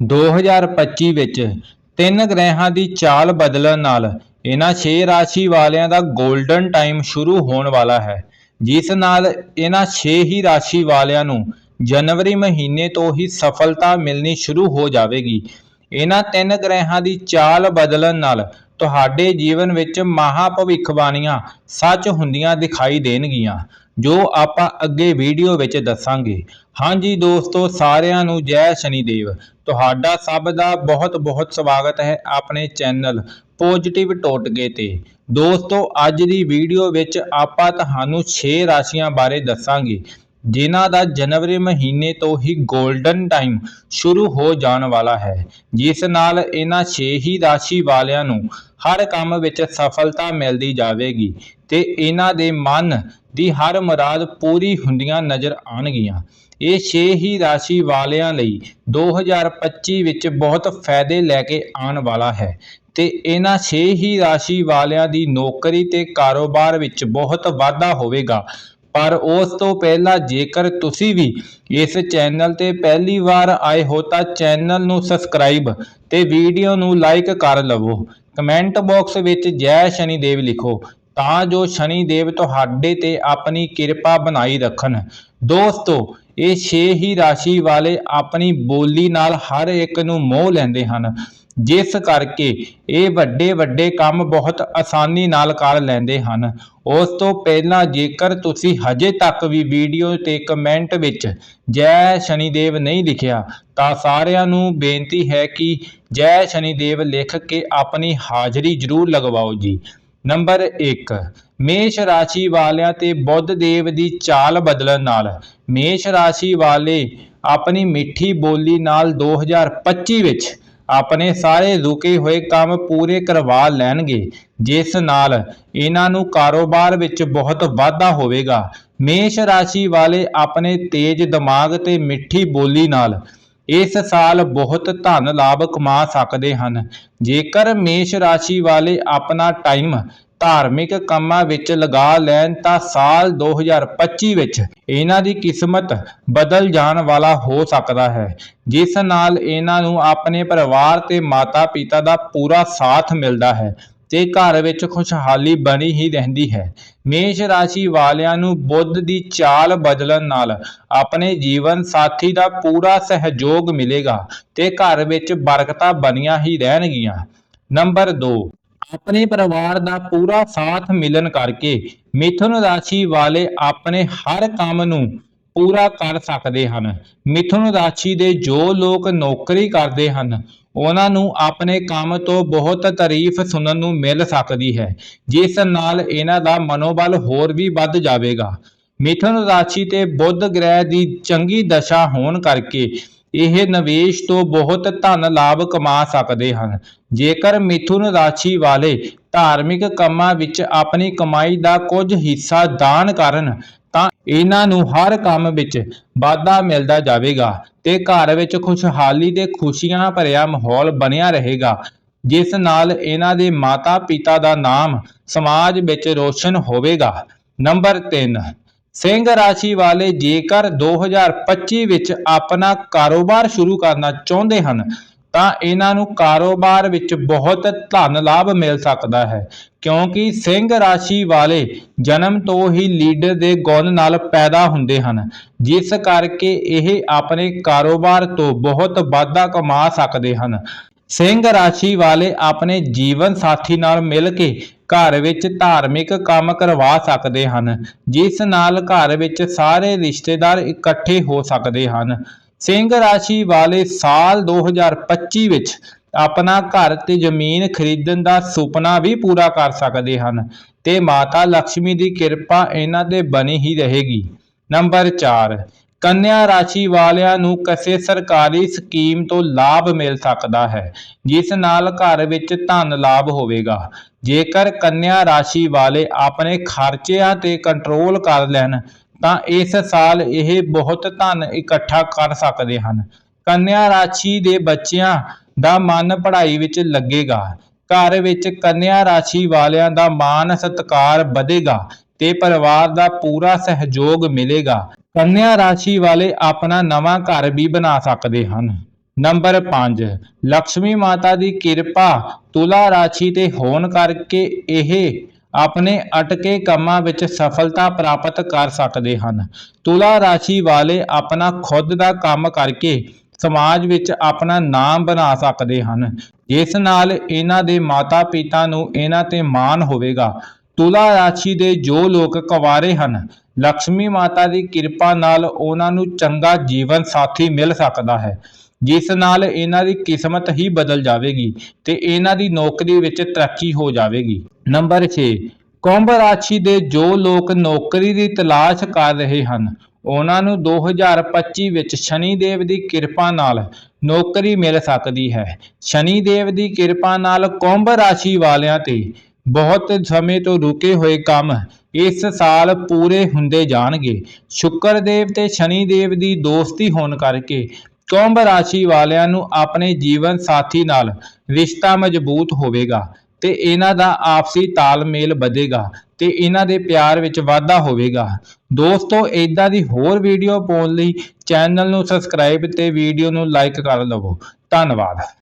2025 ਵਿੱਚ ਤਿੰਨ ਗ੍ਰਹਿਆਂ ਦੀ ਚਾਲ ਬਦਲਣ ਨਾਲ ਇਹਨਾਂ 6 ਰਾਸ਼ੀ ਵਾਲਿਆਂ ਦਾ 골ਡਨ ਟਾਈਮ ਸ਼ੁਰੂ ਹੋਣ ਵਾਲਾ ਹੈ, ਜਿਸ ਨਾਲ ਇਹਨਾਂ 6 ਹੀ ਰਾਸ਼ੀ ਵਾਲਿਆਂ ਨੂੰ ਜਨਵਰੀ ਮਹੀਨੇ ਤੋਂ ਹੀ ਸਫਲਤਾ ਮਿਲਣੀ ਸ਼ੁਰੂ ਹੋ ਜਾਵੇਗੀ। ਇਹਨਾਂ ਤਿੰਨ ਗ੍ਰਹਿਆਂ ਦੀ ਚਾਲ ਬਦਲਣ ਨਾਲ ਤੁਹਾਡੇ ਜੀਵਨ ਵਿੱਚ ਮਹਾ ਭਵਿੱਖਬਾਣੀਆਂ ਸੱਚ ਹੁੰਦੀਆਂ ਦਿਖਾਈ ਦੇਣਗੀਆਂ, ਜੋ ਆਪਾਂ ਅੱਗੇ ਵੀਡੀਓ ਵਿੱਚ ਦੱਸਾਂਗੇ। ਹਾਂਜੀ ਦੋਸਤੋ, ਸਾਰਿਆਂ ਨੂੰ ਜੈ ਸ਼ਨੀਦੇਵ। ਤੁਹਾਡਾ ਸਭ ਦਾ ਬਹੁਤ ਬਹੁਤ ਸਵਾਗਤ ਹੈ ਆਪਣੇ ਚੈਨਲ ਪੋਜ਼ਿਟਿਵ ਟੋਟਕੇ ਤੇ। ਦੋਸਤੋ, ਅੱਜ ਦੀ ਵੀਡੀਓ ਵਿੱਚ ਆਪਾਂ ਤੁਹਾਨੂੰ 6 ਰਾਸ਼ੀਆਂ ਬਾਰੇ ਦੱਸਾਂਗੇ। ਜਿਨ੍ਹਾਂ ਦਾ ਜਨਵਰੀ ਮਹੀਨੇ ਤੋਂ ਹੀ ਗੋਲਡਨ ਟਾਈਮ ਸ਼ੁਰੂ ਹੋ ਜਾਣ ਵਾਲਾ ਹੈ, ਜਿਸ ਨਾਲ ਇਹਨਾਂ 6 ਹੀ ਰਾਸ਼ੀ ਵਾਲਿਆਂ ਨੂੰ ਹਰ ਕੰਮ ਵਿੱਚ ਸਫਲਤਾ ਮਿਲਦੀ ਜਾਵੇਗੀ ਤੇ ਇਹਨਾਂ ਦੇ ਮਨ ਦੀ ਹਰ ਮੁਰਾਦ ਪੂਰੀ ਹੁੰਦੀਆਂ ਨਜ਼ਰ ਆਣਗੀਆਂ ਇਹ 6 ਹੀ ਰਾਸ਼ੀ ਵਾਲਿਆਂ ਲਈ 2025 ਵਿੱਚ ਬਹੁਤ ਫਾਇਦੇ ਲੈ ਕੇ ਆਉਣ ਵਾਲਾ ਹੈ ਤੇ ਇਹਨਾਂ 6 ਹੀ ਰਾਸ਼ੀ ਵਾਲਿਆਂ ਦੀ ਨੌਕਰੀ ਤੇ ਕਾਰੋਬਾਰ ਵਿੱਚ ਬਹੁਤ ਵਾਧਾ ਹੋਵੇਗਾ। ਪਰ ਉਸ ਤੋਂ ਪਹਿਲਾਂ ਜੇਕਰ ਤੁਸੀਂ ਵੀ ਇਸ ਚੈਨਲ ਤੇ ਪਹਿਲੀ ਵਾਰ ਆਏ ਹੋ ਤਾਂ ਚੈਨਲ ਨੂੰ ਸਬਸਕ੍ਰਾਈਬ ਤੇ ਵੀਡੀਓ ਨੂੰ ਲਾਈਕ ਕਰ ਲਵੋ। ਕਮੈਂਟ ਬਾਕਸ ਵਿੱਚ ਜੈ ਸ਼ਨੀਦੇਵ ਲਿਖੋ ਤਾਂ ਜੋ ਸ਼ਨੀਦੇਵ ਤੁਹਾਡੇ ਤੇ ਆਪਣੀ ਕਿਰਪਾ ਬਣਾਈ ਰੱਖਣ। ਦੋਸਤੋ, ਇਹ ਛੇ ਹੀ ਰਾਸ਼ੀ ਵਾਲੇ ਆਪਣੀ ਬੋਲੀ ਨਾਲ ਹਰ ਇੱਕ ਨੂੰ ਮੋਹ ਲੈਂਦੇ ਹਨ। ਜਿਸ ਕਰਕੇ ਇਹ ਵੱਡੇ ਵੱਡੇ ਕੰਮ ਬਹੁਤ ਆਸਾਨੀ ਨਾਲ ਕਰ ਲੈਂਦੇ ਹਨ। ਉਸ ਤੋਂ ਪਹਿਲਾਂ ਜੇਕਰ ਤੁਸੀਂ ਹਜੇ ਤੱਕ ਵੀ ਵੀਡੀਓ ਤੇ ਕਮੈਂਟ ਵਿੱਚ ਜੈ ਸ਼ਨੀਦੇਵ ਨਹੀਂ ਲਿਖਿਆ, ਤਾਂ ਸਾਰਿਆਂ ਨੂੰ ਬੇਨਤੀ ਹੈ ਕਿ ਜੈ ਸ਼ਨੀਦੇਵ ਲਿਖ ਕੇ ਆਪਣੀ ਹਾਜ਼ਰੀ ਜ਼ਰੂਰ ਲਗਵਾਓ ਜੀ। ਨੰਬਰ 1 ਮੇਸ਼ ਰਾਸ਼ੀ ਵਾਲਿਆਂ ਤੇ ਬੁੱਧ ਦੇਵ ਦੀ ਚਾਲ ਬਦਲਣ ਨਾਲ। ਮੇਸ਼ ਰਾਸ਼ੀ ਵਾਲੇ ਆਪਣੀ ਮਿੱਠੀ ਬੋਲੀ ਨਾਲ 2025 ਵਿੱਚ ਆਪਣੇ ਸਾਰੇ ਰੁਕੇ ਹੋਏ ਕੰਮ ਪੂਰੇ ਕਰਵਾ ਲੈਣਗੇ, ਜਿਸ ਨਾਲ ਇਹਨਾਂ ਨੂੰ ਕਾਰੋਬਾਰ ਵਿੱਚ ਬਹੁਤ ਵਾਧਾ ਹੋਵੇਗਾ। ਮੇਸ਼ ਰਾਸ਼ੀ ਵਾਲੇ ਆਪਣੇ ਤੇਜ਼ ਦਿਮਾਗ ਤੇ ਮਿੱਠੀ ਬੋਲੀ ਨਾਲ ਇਸ ਸਾਲ ਬਹੁਤ ਧਨ ਲਾਭ ਕਮਾ ਸਕਦੇ ਹਨ। ਜੇਕਰ ਮੇਸ਼ ਰਾਸ਼ੀ ਵਾਲੇ ਆਪਣਾ ਟਾਈਮ ਧਾਰਮਿਕ ਕੰਮਾਂ ਵਿੱਚ ਲਗਾ ਲੈਣ ਤਾਂ ਸਾਲ 2025 ਵਿੱਚ ਇਹਨਾਂ ਦੀ ਕਿਸਮਤ ਬਦਲ ਜਾਣ ਵਾਲਾ ਹੋ ਸਕਦਾ ਹੈ, ਜਿਸ ਨਾਲ ਇਹਨਾਂ ਨੂੰ ਆਪਣੇ ਪਰਿਵਾਰ ਤੇ ਮਾਤਾ-ਪਿਤਾ ਦਾ ਪੂਰਾ ਸਾਥ ਮਿਲਦਾ ਹੈ ਤੇ ਘਰ ਵਿੱਚ ਖੁਸ਼ਹਾਲੀ ਬਣੀ ਹੀ ਰਹਿੰਦੀ ਹੈ। ਮੇਸ਼ ਰਾਸ਼ੀ ਵਾਲਿਆਂ ਨੂੰ ਬੁੱਧ ਦੀ ਚਾਲ ਬਦਲਣ ਨਾਲ ਆਪਣੇ ਜੀਵਨ ਸਾਥੀ ਦਾ ਪੂਰਾ ਸਹਿਯੋਗ ਮਿਲੇਗਾ ਤੇ ਘਰ ਵਿੱਚ ਬਰਕਤਾਂ ਬਣੀਆਂ ਹੀ ਰਹਿਣਗੀਆਂ। ਨੰਬਰ 2 ਆਪਣੇ ਪਰਿਵਾਰ ਦਾ ਪੂਰਾ ਸਾਥ ਮਿਲਣ ਕਰਕੇ ਮਿਥੁਨ ਰਾਸ਼ੀ ਵਾਲੇ ਆਪਣੇ ਹਰ ਕੰਮ ਨੂੰ ਪੂਰਾ ਕਰ ਸਕਦੇ ਹਨ। ਮਿਥੁਨ ਰਾਸ਼ੀ ਦੇ ਜੋ ਲੋਕ ਨੌਕਰੀ ਕਰਦੇ ਹਨ, ਉਹਨਾਂ ਨੂੰ ਆਪਣੇ ਕੰਮ ਤੋਂ ਬਹੁਤ ਤਾਰੀਫ ਸੁਣਨ ਨੂੰ ਮਿਲ ਸਕਦੀ ਹੈ, ਜਿਸ ਨਾਲ ਇਹਨਾਂ ਦਾ ਮਨੋਬਲ ਹੋਰ ਵੀ ਵੱਧ ਜਾਵੇਗਾ। ਮਿਥੁਨ ਰਾਸ਼ੀ ਤੇ ਬੁੱਧ ਗ੍ਰਹਿ ਦੀ ਚੰਗੀ ਦਸ਼ਾ ਹੋਣ ਕਰਕੇ ਇਹ ਨਿਵੇਸ਼ ਤੋਂ ਬਹੁਤ ਧਨ ਲਾਭ ਕਮਾ ਸਕਦੇ ਹਨ। ਜੇਕਰ ਮਿਥੁਨ ਰਾਸ਼ੀ ਵਾਲੇ ਧਾਰਮਿਕ ਕੰਮਾਂ ਵਿੱਚ ਆਪਣੀ ਕਮਾਈ ਦਾ ਕੁਝ ਹਿੱਸਾ ਦਾਨ ਕਰਨ, ਤਾਂ ਇਹਨਾਂ ਨੂੰ ਹਰ ਕੰਮ ਵਿੱਚ ਵਾਧਾ ਮਿਲਦਾ ਜਾਵੇਗਾ ਤੇ ਘਰ ਵਿੱਚ ਖੁਸ਼ਹਾਲੀ ਤੇ ਖੁਸ਼ੀਆਂ ਭਰਿਆ ਮਾਹੌਲ ਬਣਿਆ ਰਹੇਗਾ, ਜਿਸ ਨਾਲ ਇਹਨਾਂ ਦੇ ਮਾਤਾ-ਪਿਤਾ ਦਾ ਨਾਮ ਸਮਾਜ ਵਿੱਚ ਰੋਸ਼ਨ ਹੋਵੇਗਾ। ਨੰਬਰ 3 ਸਿੰਘ ਰਾਸ਼ੀ ਵਾਲੇ ਜੇਕਰ 2025 ਵਿੱਚ ਆਪਣਾ ਕਾਰੋਬਾਰ ਸ਼ੁਰੂ ਕਰਨਾ ਚਾਹੁੰਦੇ ਹਨ, ਤਾਂ ਇਹਨਾਂ ਨੂੰ ਕਾਰੋਬਾਰ ਵਿੱਚ ਬਹੁਤ ਧਨ ਲਾਭ ਮਿਲ ਸਕਦਾ ਹੈ। ਕਿਉਂਕਿ ਸਿੰਘ ਰਾਸ਼ੀ ਵਾਲੇ ਜਨਮ ਤੋਂ ਹੀ ਲੀਡਰ ਦੇ ਗੁਣ ਨਾਲ ਪੈਦਾ ਹੁੰਦੇ ਹਨ, ਜਿਸ ਕਰਕੇ ਇਹ ਆਪਣੇ ਕਾਰੋਬਾਰ ਤੋਂ ਬਹੁਤ ਵਾਧਾ ਕਮਾ ਸਕਦੇ ਹਨ। ਸਿੰਘ ਰਾਸ਼ੀ ਵਾਲੇ ਆਪਣੇ ਜੀਵਨ ਸਾਥੀ ਨਾਲ ਮਿਲ ਕੇ ਘਰ ਵਿੱਚ ਧਾਰਮਿਕ ਕੰਮ ਕਰਵਾ ਸਕਦੇ ਹਨ, ਜਿਸ ਨਾਲ ਘਰ ਵਿੱਚ ਸਾਰੇ ਰਿਸ਼ਤੇਦਾਰ ਇਕੱਠੇ ਹੋ ਸਕਦੇ ਹਨ। ਸਿੰਘ ਰਾਸ਼ੀ ਵਾਲੇ ਸਾਲ 2025 ਵਿੱਚ ਆਪਣਾ ਘਰ ਤੇ ਜ਼ਮੀਨ ਖਰੀਦਣ ਦਾ ਸੁਪਨਾ ਵੀ ਪੂਰਾ ਕਰ ਸਕਦੇ ਹਨ ਤੇ ਮਾਤਾ ਲక్ష్ਮੀ ਦੀ ਕਿਰਪਾ ਇਹਨਾਂ ਤੇ ਬਣੀ ਹੀ ਰਹੇਗੀ। ਨੰਬਰ 4 ਕੰਨਿਆ ਰਾਸ਼ੀ ਵਾਲਿਆਂ ਨੂੰ ਕਿਸੇ ਸਰਕਾਰੀ ਸਕੀਮ ਤੋਂ ਲਾਭ ਮਿਲ ਸਕਦਾ ਹੈ, ਜਿਸ ਨਾਲ ਘਰ ਵਿੱਚ ਧਨ ਲਾਭ ਹੋਵੇਗਾ। ਜੇਕਰ ਕੰਨਿਆ ਰਾਸ਼ੀ ਵਾਲੇ ਆਪਣੇ ਖਰਚਿਆਂ ਤੇ ਕੰਟਰੋਲ ਕਰ ਲੈਣ, ਤਾਂ ਇਸ ਸਾਲ ਇਹ ਬਹੁਤ ਧਨ ਇਕੱਠਾ ਕਰ ਸਕਦੇ ਹਨ। ਕੰਨਿਆ ਰਾਸ਼ੀ ਦੇ ਬੱਚਿਆਂ ਦਾ ਮਨ ਪੜ੍ਹਾਈ ਵਿੱਚ ਲੱਗੇਗਾ। ਘਰ ਵਿੱਚ ਕੰਨਿਆ ਰਾਸ਼ੀ ਵਾਲਿਆਂ ਦਾ ਮਾਨ ਸਤਿਕਾਰ ਵਧੇਗਾ ਤੇ ਪਰਿਵਾਰ ਦਾ ਪੂਰਾ ਸਹਿਯੋਗ ਮਿਲੇਗਾ। ਕੰਨਿਆ ਰਾਸ਼ੀ ਵਾਲੇ ਆਪਣਾ ਨਵਾਂ ਘਰ ਵੀ ਬਣਾ ਸਕਦੇ ਹਨ। ਨੰਬਰ 5 ਲక్ష్ਮੀ ਮਾਤਾ ਦੀ ਕਿਰਪਾ ਤੁਲਾ ਰਾਸ਼ੀ ਤੇ ਹੋਣ ਕਰਕੇ ਇਹ ਆਪਣੇ ਅਟਕੇ ਕੰਮਾਂ ਵਿੱਚ ਸਫਲਤਾ ਪ੍ਰਾਪਤ ਕਰ ਸਕਦੇ ਹਨ। ਤੁਲਾ ਰਾਸ਼ੀ ਵਾਲੇ ਆਪਣਾ ਖੁਦ ਦਾ ਕੰਮ ਕਰਕੇ ਸਮਾਜ ਵਿੱਚ ਆਪਣਾ ਨਾਮ ਬਣਾ ਸਕਦੇ ਹਨ। ਜਿਸ ਨਾਲ ਇਹਨਾਂ ਦੇ ਮਾਤਾ ਪਿਤਾ ਨੂੰ ਇਹਨਾਂ ਤੇ ਮਾਣ ਹੋਵੇਗਾ। ਤੁਲਾ ਰਾਸ਼ੀ ਦੇ ਜੋ ਲੋਕ ਕੁਆਰੇ ਹਨ ਲక్ష్ਮੀ ਮਾਤਾ ਦੀ ਕਿਰਪਾ ਨਾਲ ਉਹਨਾਂ ਨੂੰ ਚੰਗਾ ਜੀਵਨ ਸਾਥੀ ਮਿਲ ਸਕਦਾ ਹੈ, ਜਿਸ ਨਾਲ ਇਹਨਾਂ ਦੀ ਕਿਸਮਤ ਹੀ ਬਦਲ ਜਾਵੇਗੀ ਤੇ ਇਹਨਾਂ ਦੀ ਨੌਕਰੀ ਵਿੱਚ ਤਰੱਕੀ ਹੋ ਜਾਵੇਗੀ। ਨੰਬਰ 6 ਕੁੰਭ ਰਾਸ਼ੀ ਦੇ ਜੋ ਲੋਕ ਨੌਕਰੀ ਦੀ ਤਲਾਸ਼ ਕਰ ਰਹੇ ਹਨ, ਉਹਨਾਂ ਨੂੰ 2025 ਵਿੱਚ ਸ਼ਨੀ ਦੇਵ ਦੀ ਕਿਰਪਾ ਨਾਲ ਨੌਕਰੀ ਮਿਲ ਸਕਦੀ ਹੈ। ਸ਼ਨੀ ਦੇਵ ਦੀ ਕਿਰਪਾ ਨਾਲ ਕੁੰਭ ਰਾਸ਼ੀ ਵਾਲਿਆਂ ਤੇ ਬਹੁਤ ਸਮੇਂ ਤੋਂ ਰੁਕੇ ਹੋਏ ਕੰਮ ਇਸ ਸਾਲ ਪੂਰੇ ਹੁੰਦੇ ਜਾਣਗੇ। ਸ਼ੁੱਕਰ ਦੇਵ ਤੇ ਸ਼ਨੀ ਦੇਵ ਦੀ ਦੋਸਤੀ ਹੋਣ ਕਰਕੇ ਕੁੰਭ ਰਾਸ਼ੀ ਵਾਲਿਆਂ ਨੂੰ ਆਪਣੇ ਜੀਵਨ ਸਾਥੀ ਨਾਲ ਰਿਸ਼ਤਾ ਮਜ਼ਬੂਤ ਹੋਵੇਗਾ ਤੇ ਇਹਨਾਂ ਦਾ ਆਪਸੀ ਤਾਲਮੇਲ ਵਧੇਗਾ ਤੇ ਇਹਨਾਂ ਦੇ ਪਿਆਰ ਵਿੱਚ ਵਾਧਾ ਹੋਵੇਗਾ। ਦੋਸਤੋ ਇਦਾਂ ਦੀ ਹੋਰ ਵੀਡੀਓ ਪਾਉਣ ਲਈ ਚੈਨਲ ਨੂੰ ਸਬਸਕ੍ਰਾਈਬ ਤੇ ਵੀਡੀਓ ਨੂੰ ਲਾਈਕ ਕਰ ਲਵੋ। ਧੰਨਵਾਦ।